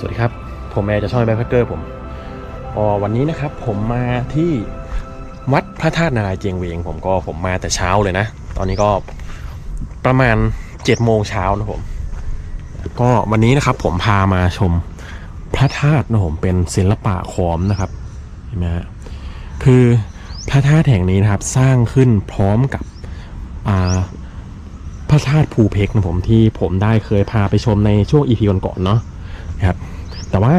สวัสดีครับ ผมแอร์จะช่อยแบ็คแพคเกอร์ผมก็วันนี้นะครับผมมาที่วัดพระธาตุนารายเจียงเวียงผมก็ผมมาแต่เช้าเลยนะ ตอนนี้ก็ประมาณ7จ็ดโมงเช้านะผม ก็วันนี้นะครับผมพามาชมพระธาตุนะผมเป็นศิลปะขอมนะครับเห็นไหมฮะคือพระธาตุแห่งนี้นะครับสร้างขึ้นพร้อมกับพระธาตุภูเพกนะผมที่ผมได้เคยพาไปชมในช่วงอีพีก่อนๆเนาะ นะครับ แต่ว่า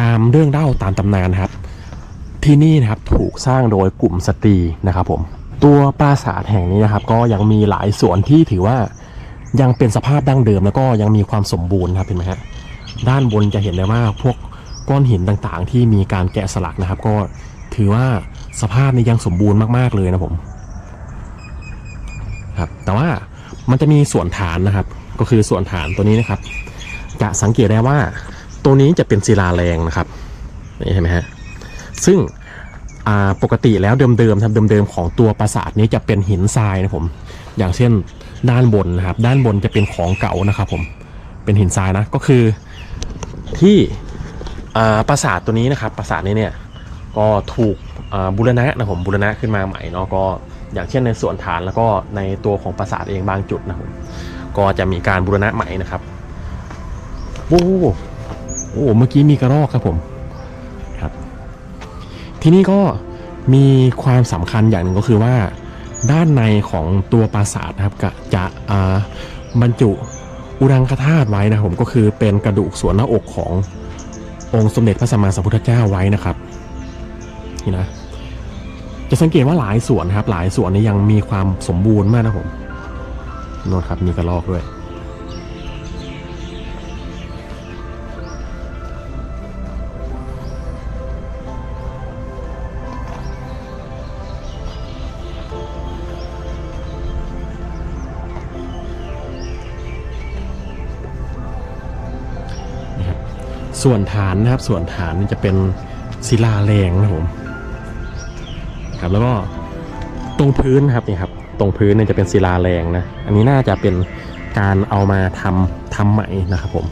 ตามเรื่องเล่าตามตำนานนะครับ ที่นี่นะครับถูกสร้างโดยกลุ่มสตรีนะครับผมตัวปราสาทแห่งนี้นะครับ ก็ยังมีหลายส่วนที่ถือว่ายังเป็นสภาพดั้งเดิมแล้วก็ยังมีความสมบูรณ์ครับเห็นไหมฮะด้านบนจะเห็นได้ว่าพวกก้อนหินต่างๆ ที่มีการแกะสลักนะครับ ก็ถือว่าสภาพนี้ยังสมบูรณ์มากๆเลยนะผมครับแต่ว่ามันจะมีส่วนฐานนะครับ ก็คือส่วนฐานตัวนี้นะครับ จะสังเกตได้ว่าตัวนี้จะเป็นศิลาแรงนะครับนี่เห็นไหมฮะซึ่งปกติแล้วเดิมๆครับเดิมๆของตัวปราสาทนี้จะเป็นหินทรายนะผม อย่างเช่นด้านบนนะครับ ด้านบนจะเป็นของเก่านะครับผมเป็นหินทรายนะก็คือที่ปราสาทตัวนี้นะครับปราสาทนี้เนี่ยก็ถูกบูรณะนะผมบูรณะขึ้นมาใหม่เนาะก็อย่างเช่นในส่วนฐานแล้วก็ในตัวของปราสาทเองบางจุดนะครับก็จะมีการบูรณะใหม่นะครับ โอ้โหโอ้โหเมื่อกี้มีกระรอกครับผมครับ ที่นี่ก็มีความสำคัญอย่างหนึ่งก็คือว่า ด้านในของตัวปราสาทนะครับจะบรรจุอุรังคธาตุไว้นะผมก็คือเป็นกระดูกส่วนหน้าอกขององค์สมเด็จพระสัมมาสัมพุทธเจ้าไว้นะครับนี่นะจะสังเกตว่าหลายส่วนครับ หลายส่วนนี้ยังมีความสมบูรณ์มากนะผมโนนครับมีกระรอกด้วย ส่วนฐานนะครับส่วนฐานนี่จะเป็นศิลาแรงนะครับผมครับแล้วก็ตรงพื้นนะครับนี่ครับตรงพื้นเนี่ยจะเป็นศิลาแรงนะอันนี้น่าจะเป็นการเอามาทำทำใหม่นะครับผม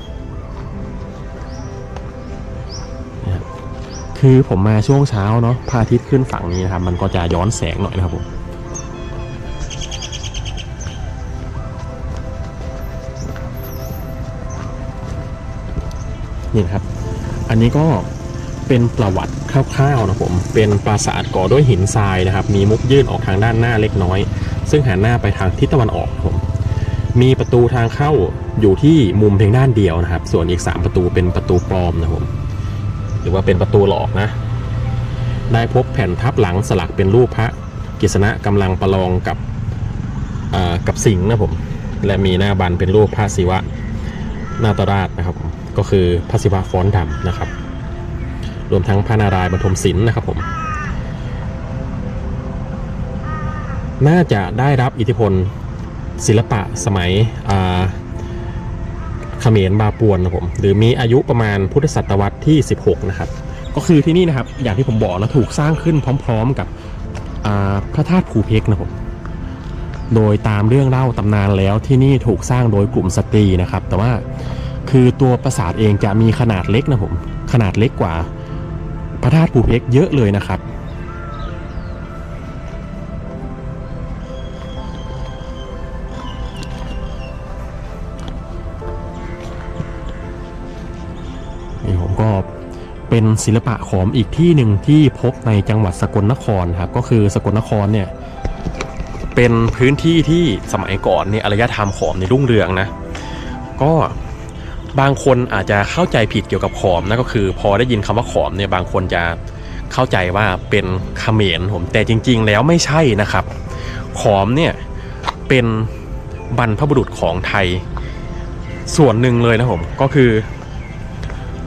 คือผมมาช่วงเช้าเนาะพระอาทิตย์ขึ้นฝั่งนี้นะครับ มันก็จะย้อนแสงหน่อยนะครับผมนี่นะครับ อันนี้ก็เป็นประวัติคร่าวๆนะผม เป็นปราสาทก่อด้วยหินทรายนะครับ มีมุกยื่นออกทางด้านหน้าเล็กน้อย ซึ่งหันหน้าไปทางทิศตะวันออกผม มีประตูทางเข้าอยู่ที่มุมเพียงด้านเดียวนะครับ ส่วนอีก 3 ประตูเป็นประตูปลอมนะผม หรือว่าเป็นประตูหลอกนะ ได้พบแผ่นทับหลังสลักเป็นรูปพระกฤษณะกำลังประลองกับอ่ากับสิงห์นะผม และมีหน้าบันเป็นรูปพระศิวะนาตราชนะครับผม ก็คือพระศิวะฟ้อนดำนะครับ รวมทั้งพระนารายณ์บรรทมศิลป์นะครับผม น่าจะได้รับอิทธิพลศิลปะสมัยเขมรบาปวนนะผมหรือมีอายุประมาณพุทธศตวรรษที่ 16 นะครับ ก็คือที่นี่นะครับ อย่างที่ผมบอกนะถูกสร้างขึ้นพร้อม ๆ กับพระธาตุภูเพกนะผมโดยตามเรื่องเล่าตำนานแล้วที่นี่ถูกสร้างโดยกลุ่มสตรีนะครับ แต่ว่า คือตัวปราสาทเองจะมีขนาดเล็กนะผม ขนาดเล็กกว่า พระธาตุภูเพกเยอะเลยนะครับ นี่ผมก็เป็นศิลปะขอมอีกที่หนึ่งที่พบในจังหวัดสกลนครครับ ก็คือสกลนครเนี่ยเป็นพื้นที่ที่สมัยก่อนเนี่ยอารยธรรมขอมในรุ่งเรืองนะ ก็ บางคนอาจจะเข้าใจผิดเกี่ยวกับขอมนะก็คือ พอได้ยินคำว่าขอมเนี่ยบางคนจะเข้าใจว่าเป็นเขมรผมแต่จริง ๆ แล้วไม่ใช่นะครับ ขอมเนี่ยเป็นบรรพบุรุษของไทย ส่วนหนึ่งเลยนะผมก็คือ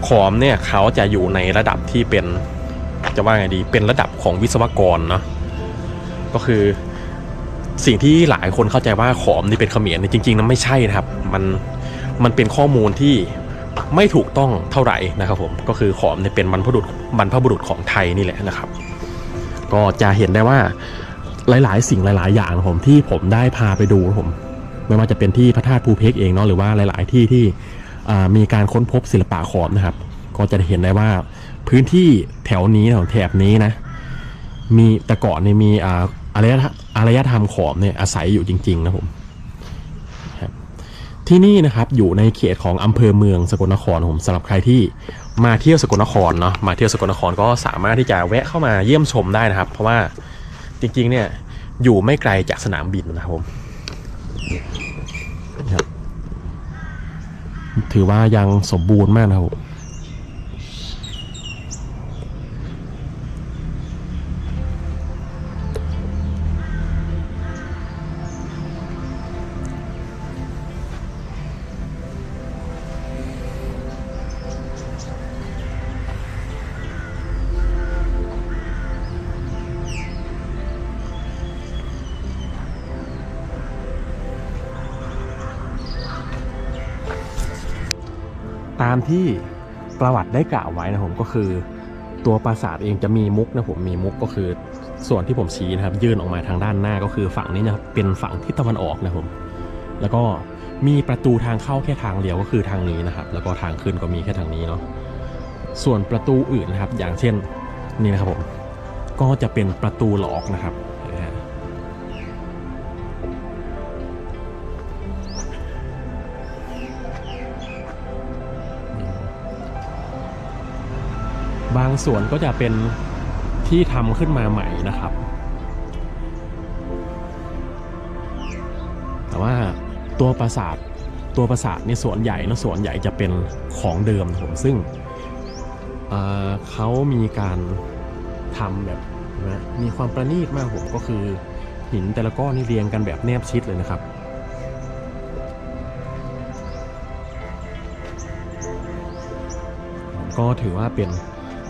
ขอมเนี่ยเขาจะอยู่ในระดับที่เป็นจะว่าไงดีเป็นระดับของวิศวกรเนาะก็คือสิ่งที่หลายคนเข้าใจว่าขอมนี่เป็นเขมรเนี่ยจริงๆนั้นไม่ใช่นะครับ มัน มันเป็นข้อมูลที่ไม่ถูกต้องเท่าไหร่นะครับผมก็คือขอมเนี่ยเป็นบรรพบุรุษบรรพบุรุษของไทยนี่แหละนะครับ ก็จะเห็นได้ว่าหลาย ๆ สิ่งหลาย ๆ อย่างผมที่ผมได้พาไปดูนะผม ไม่ว่าจะเป็นที่พระธาตุภูเพกเองเนาะหรือว่าหลาย ๆ ที่ที่มีการค้นพบศิลปะขอมนะครับ ก็จะเห็นได้ว่าพื้นที่แถวนี้แถวแถบนี้นะ มีแต่ก่อนเนี่ยมีอารยธรรมขอมเนี่ยอาศัยอยู่จริง ๆ นะผม ที่นี่นะครับอยู่ในเขตของอำเภอเมืองสกลนครผมสำหรับใครที่มาเที่ยวสกลนครเนาะมาเที่ยวสกลนครก็สามารถที่จะแวะเข้ามาเยี่ยมชมได้นะครับ เพราะว่าจริงๆเนี่ยอยู่ไม่ไกลจากสนามบินนะครับผมถือว่ายังสมบูรณ์มากนะครับ ตามที่ประวัติได้กล่าวไว้นะผมก็คือ ตัวปราสาทเองจะมีมุกนะผมมีมุกก็คือส่วนที่ผมชี้นะครับ ยื่นออกมาทางด้านหน้าก็คือฝั่งนี้นะครับเป็นฝั่งทิศตะวันออกนะผมแล้วก็มีประตูทางเข้าแค่ทางเดียวก็คือทางนี้นะครับ แล้วก็ทางขึ้นก็มีแค่ทางนี้เนาะส่วนประตูอื่นนะครับ อย่างเช่นนี่นะครับผมก็จะเป็นประตูหลอกนะครับ บางส่วนก็จะเป็นที่ทำขึ้นมาใหม่นะครับ แต่ว่าตัวปราสาทตัวปราสาทในส่วนใหญ่นะส่วนใหญ่จะเป็นของเดิมผมซึ่งเเขามีการทำแบบนะมีความประณีตมากผมก็คือหินแต่ละก้อนนี่เรียงกันแบบแนบชิดเลยนะครับก็ถือว่าเป็น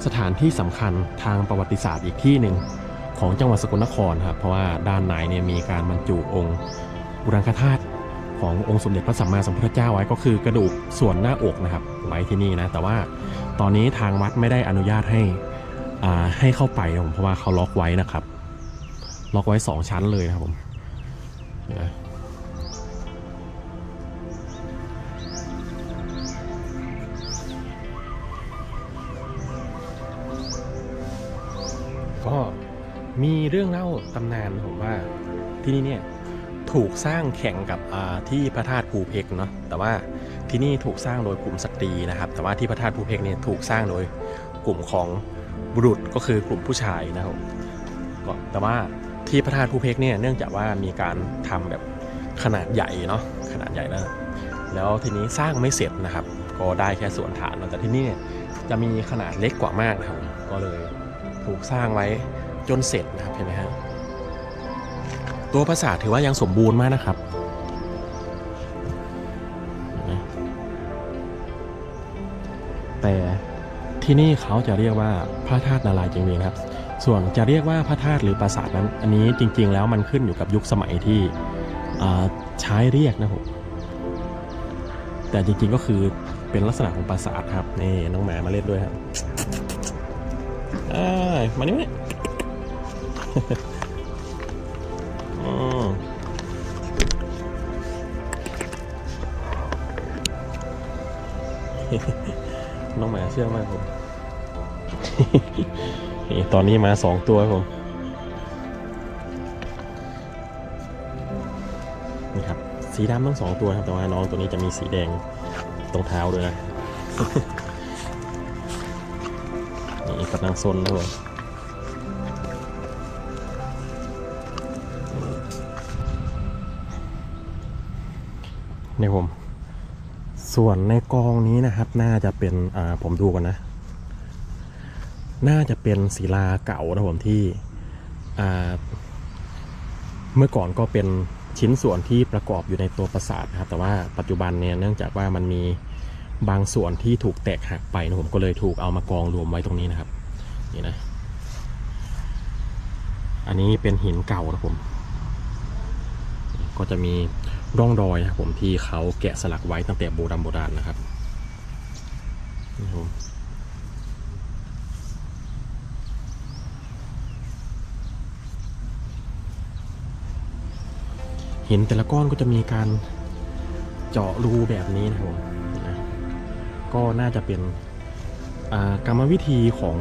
สถานที่สำคัญทางประวัติศาสตร์อีกที่หนึ่งของจังหวัดสกลนครครับเพราะว่าด้านในเนี่ยมีการบรรจุองค์บุรังคธาตุขององค์สมเด็จพระสัมมาสัมพุทธเจ้าไว้ก็คือกระดูกส่วนหน้าอกนะครับไว้ที่นี่นะแต่ว่าตอนนี้ทางวัดไม่ได้อนุญาตให้อ่าให้เข้าไปนะผมเพราะว่าเขาล็อกไว้นะครับ ล็อกไว้สองชั้นเลยนะครับผมนะ มีเรื่องเล่าตำนานผมว่าที่นี่เนี่ยถูกสร้างแข่งกับที่พระธาตุภูเพกเนาะแต่ว่าที่นี่ถูกสร้างโดยกลุ่มสตรีนะครับ แต่ว่าที่พระธาตุภูเพกเนี่ยถูกสร้างโดยกลุ่มของบุรุษก็คือกลุ่มผู้ชายนะครับก็แต่ว่าที่พระธาตุภูเพกเนี่ยเนื่องจากว่ามีการทำแบบขนาดใหญ่เนาะขนาดใหญ่แล้วแล้วทีนี้สร้างไม่เสร็จนะครับ ก็ได้แค่ส่วนฐานแต่ที่นี่เนี่ยจะมีขนาดเล็กกว่ามากนะครับก็เลยถูกสร้างไว้ จนเสร็จนะครับเห็นไหมฮะตัวปราสาถือว่ายังสมบูรณ์มากนะครับแต่ที่นี่เขาจะเรียกว่าพระธาตุนารายณ์จริงๆครับ ส่วนจะเรียกว่าพระธาตุหรือปราสาทนั้น อันนี้จริง ๆ แล้วมันขึ้นอยู่กับยุคสมัยที่ใช้เรียกนะครับแต่จริง ๆ ก็คือเป็นลักษณะของปราสาทครับนี่น้องหมามาเล่นด้วยครับอ่ามานี่มานี่ น้องหมาเชื่อมากผมตอนนี้มาสองตัวครับผมนี่ครับ สีดำทั้งสองตัวครับ แต่ว่าน้องตัวนี้จะมีสีแดงตรงเท้าด้วยนะ นี่กำลังซนนะครับผม นี่ยผม ส่วนในกองนี้นะครับ น่าจะเป็นอ่าผมดูกันนะ น่าจะเป็นศิลาเก่านะผมที่อ่าเมื่อก่อนก็เป็นชิ้นส่วนที่ประกอบอยู่ในตัวปราสาทนะครับ แต่ว่าปัจจุบันเนี่ยเนื่องจากว่ามันมีบางส่วนที่ถูกแตกหักไปนะผมก็เลยถูกเอามากองรวมไว้ตรงนี้นะครับ นี่นะ อันนี้เป็นหินเก่านะผม ก็จะมี ร่องรอยนะครับผมที่เขาแกะสลักไว้ตั้งแต่โบราณโบราณนะครับนี่ผมหินแต่ละก้อนก็จะมีการเจาะรูแบบนี้นะครับผมก็น่าจะเป็นกรรมวิธีของ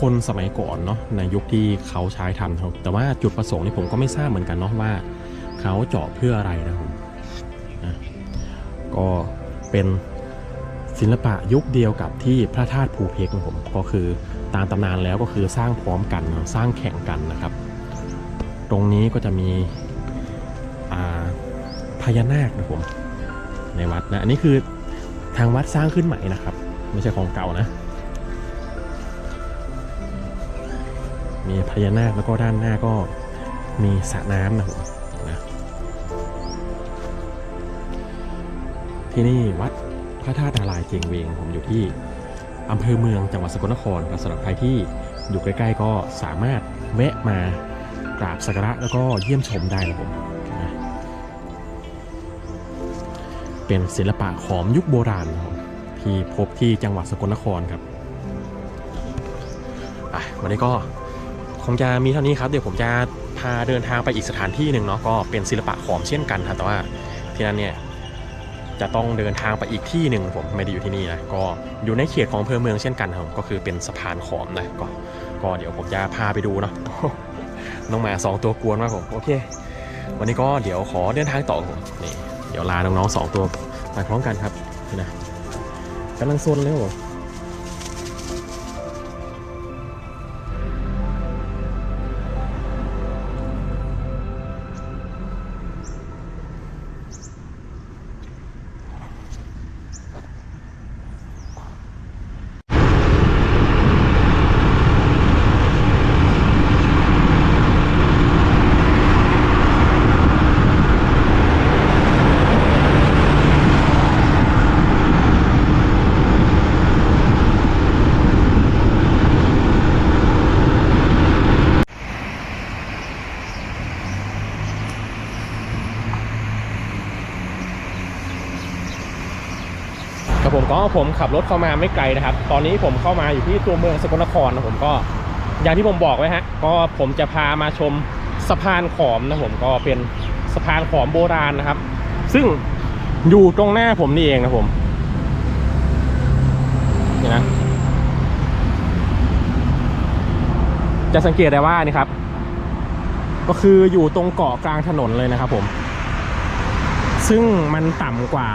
คนสมัยก่อนเนาะในยุคที่เขาใช้ทำครับแต่ว่าจุดประสงค์นี่ผมก็ไม่ทราบเหมือนกันเนาะว่า เขาเจาะเพื่ออะไรนะครับผมก็เป็นศิลปะยุคเดียวกับที่พระธาตุภูเพกนะผมก็คือตามตำนานแล้วก็คือสร้างพร้อมกันสร้างแข่งกันนะครับ ตรงนี้ก็จะมีพญานาคนะผมในวัดนะอันนี้คือทางวัดสร้างขึ้นใหม่นะครับ ไม่ใช่ของเก่านะ มีพญานาคแล้วก็ด้านหน้าก็มีสระน้ำนะผม ที่นี่วัดพระธาตุนารายเจียงเวงผมอยู่ที่อำเภอเมืองจังหวัดสกลนครสำหรับใครที่อยู่ใกล้ ๆ ก็สามารถแวะมากราบสักการะแล้วก็เยี่ยมชมได้นะผมนะเป็นศิลปะขอมยุคโบราณนะครับที่พบที่จังหวัดสกลนครครับอะวันนี้ก็คงจะมีเท่านี้ครับ เดี๋ยวผมจะพาเดินทางไปอีกสถานที่หนึ่งเนาะก็เป็นศิลปะขอมเช่นกันครับแต่ว่าที่นั่นเนี่ย จะต้องเดินทางไปอีกที่หนึ่งผมไม่ได้อยู่ที่นี่นะก็อยู่ในเขตของอำเภอเมืองเช่นกันครับก็คือเป็นสะพานขอมนะก็ก็เดี๋ยวผมจะพาไปดูเนาะน้องหมาสองตัวกวนมากผมโอเค วันนี้ก็เดี๋ยวขอเดินทางต่อผมนี่เดี๋ยวลาน้องๆสองตัวไปพร้อมกันครับนี่นะกำลังซนเลยผม ผมขับรถเข้ามาไม่ไกลนะครับ ตอนนี้ผมเข้ามาอยู่ที่ตัวเมืองสกลนครนะผมก็อย่างที่ผมบอกไว้ฮะก็ผมจะพามาชมสะพานขอมนะผมก็เป็นสะพานขอมโบราณนะครับ ซึ่งอยู่ตรงหน้าผมนี่เองนะผมนี่นะจะสังเกตได้ว่านี่ครับ ก็คืออยู่ตรงเกาะกลางถนนเลยนะครับผม ซึ่งมันต่ำกว่า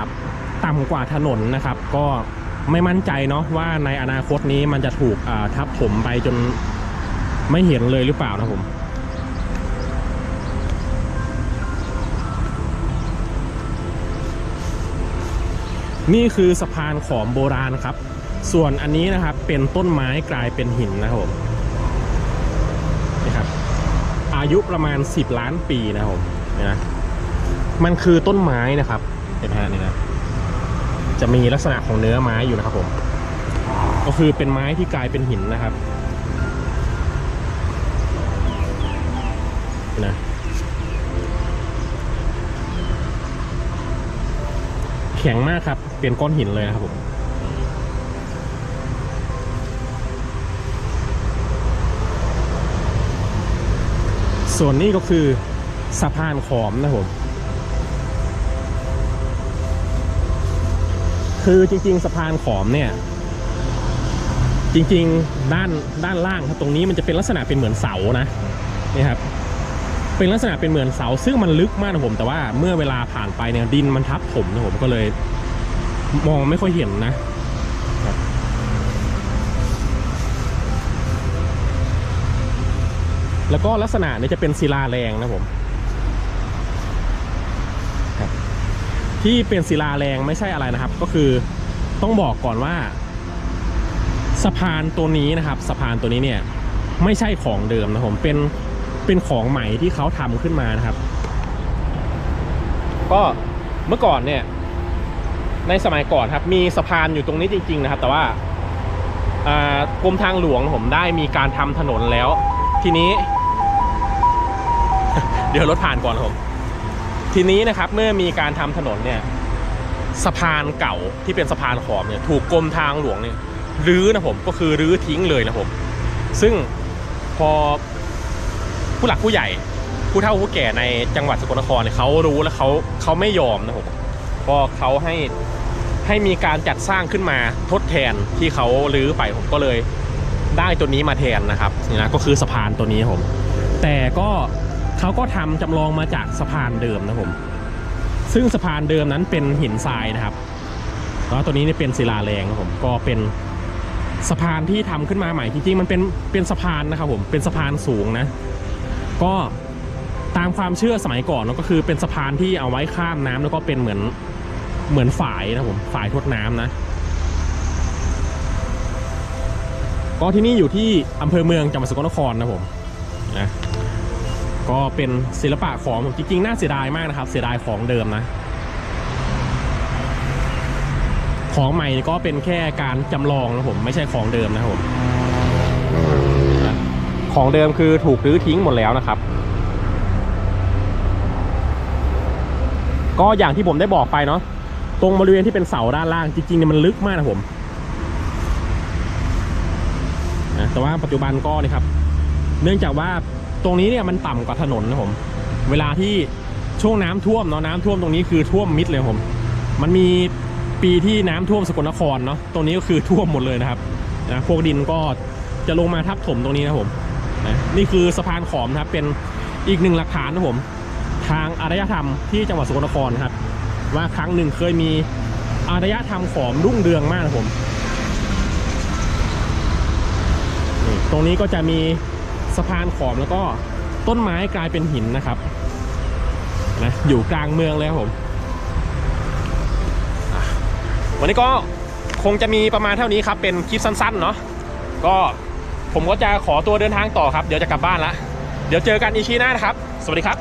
ต่ำกว่าถนนนะครับ ก็ไม่มั่นใจเนาะว่าในอนาคตนี้มันจะถูกทับถมไปจนไม่เห็นเลยหรือเปล่านะผมนี่คือสะพานขอมโบราณครับ ส่วนอันนี้นะครับเป็นต้นไม้กลายเป็นหินนะครับผมนี่ครับ อายุประมาณ 10 ล้านปีนะครับผมนี่นะมันคือต้นไม้นะครับเห็นไหมฮะนี่นะ จะมีลักษณะของเนื้อไม้อยู่นะครับผม ก็คือเป็นไม้ที่กลายเป็นหินนะครับนะแข็งมากครับ เป็นก้อนหินเลยนะครับผม ส่วนนี้ก็คือสะพานขอมนะครับผม คือจริง ๆ สะพานขอมเนี่ย จริง ๆ ด้านด้านล่างครับตรงนี้มันจะเป็นลักษณะเป็นเหมือนเสานะนี่ครับเป็นลักษณะเป็นเหมือนเสาซึ่งมันลึกมากนะผม แต่ว่าเมื่อเวลาผ่านไปเนี่ยดินมันทับถมนะผมก็เลยมองไม่ค่อยเห็นนะแล้วก็ลักษณะเนี่ยจะเป็นศิลาแรงนะผม ที่เป็นศิลาแรงไม่ใช่อะไรนะครับ ก็คือต้องบอกก่อนว่า สะพานตัวนี้นะครับ สะพานตัวนี้เนี่ย ไม่ใช่ของเดิมนะผมเป็นเป็นของใหม่ที่เขาทำขึ้นมานะครับ ก็เมื่อก่อนเนี่ย ในสมัยก่อนครับ มีสะพานอยู่ตรงนี้จริง ๆ นะครับ แต่ว่าอกรมทางหลวงผมได้มีการทำถนนแล้ว ทีนี้ เดี๋ยวรถผ่านก่อนครับผม ทีนี้นะครับเมื่อมีการทำถนนเนี่ยสะพานเก่าที่เป็นสะพานขอมเนี่ยถูกกรมทางหลวงเนี่ยรื้อนะผมก็คือรื้อทิ้งเลยนะผมซึ่งพอผู้หลักผู้ใหญ่ ผู้เฒ่าผู้แก่ในจังหวัดสกลนครเนี่ยเขารู้แล้วเขาเขาไม่ยอมนะผมก็เขาให้ให้มีการจัดสร้างขึ้นมาทดแทนที่เขารื้อไปผมก็เลยได้ตัวนี้มาแทนนะครับนี่นะก็คือสะพานตัวนี้ผม แต่ก็ เขาก็ทำจำลองมาจากสะพานเดิมนะผม ซึ่งสะพานเดิมนั้นเป็นหินทรายนะครับแล้วตัวนี้เนี่ยเป็นศิลาแรงครับผมก็เป็นสะพานที่ทำขึ้นมาใหม่จริงๆมันเป็นเป็นสะพานนะครับผมเป็นสะพานสูงนะ ก็ตามความเชื่อสมัยก่อนเนอะก็คือเป็นสะพานที่เอาไว้ข้ามน้ำแล้วก็เป็นเหมือนเหมือนฝายนะผมฝายทดน้ำนะ ก็ที่นี่อยู่ที่อำเภอเมืองจังหวัดสกลนครนะผมนะ ก็เป็นศิลปะของจริงๆน่าเสียดายมากนะครับ เสียดายของเดิมนะ ของใหม่ก็เป็นแค่การจำลองนะผมไม่ใช่ของเดิมนะครับผมของเดิมคือถูกรื้อทิ้งหมดแล้วนะครับ ก็อย่างที่ผมได้บอกไปเนาะตรงบริเวณที่เป็นเสาด้านล่างจริงๆเนี่ยมันลึกมากนะผมนะแต่ว่าปัจจุบันก็นี่ครับ เนื่องจากว่า ตรงนี้เนี่ยมันต่ำกว่าถนนนะผม เวลาที่ช่วงน้ำท่วมเนาะน้ำท่วมตรงนี้คือท่วมมิดเลยครับผม มันมีปีที่น้ำท่วมสกลนครเนาะตรงนี้ก็คือท่วมหมดเลยนะครับนะพวกดินก็จะลงมาทับถมตรงนี้นะครับผมนะนี่คือสะพานขอมนะครับเป็นอีกหนึ่งหลักฐานนะครับผม ทางอารยธรรมที่จังหวัดสกลนครครับ ว่าครั้งหนึ่งเคยมีอารยธรรมขอมรุ่งเรืองมากนะครับผมตรงนี้ก็จะมี สะพานขอมแล้วก็ต้นไม้กลายเป็นหินนะครับนะอยู่กลางเมืองเลยครับผมวันนี้ก็คงจะมีประมาณเท่านี้ครับ เป็นคลิปสั้นๆเนาะก็ผมก็จะขอตัวเดินทางต่อครับ เดี๋ยวจะกลับบ้านละเดี๋ยวเจอกันอีชีหน้านะครับ สวัสดีครับ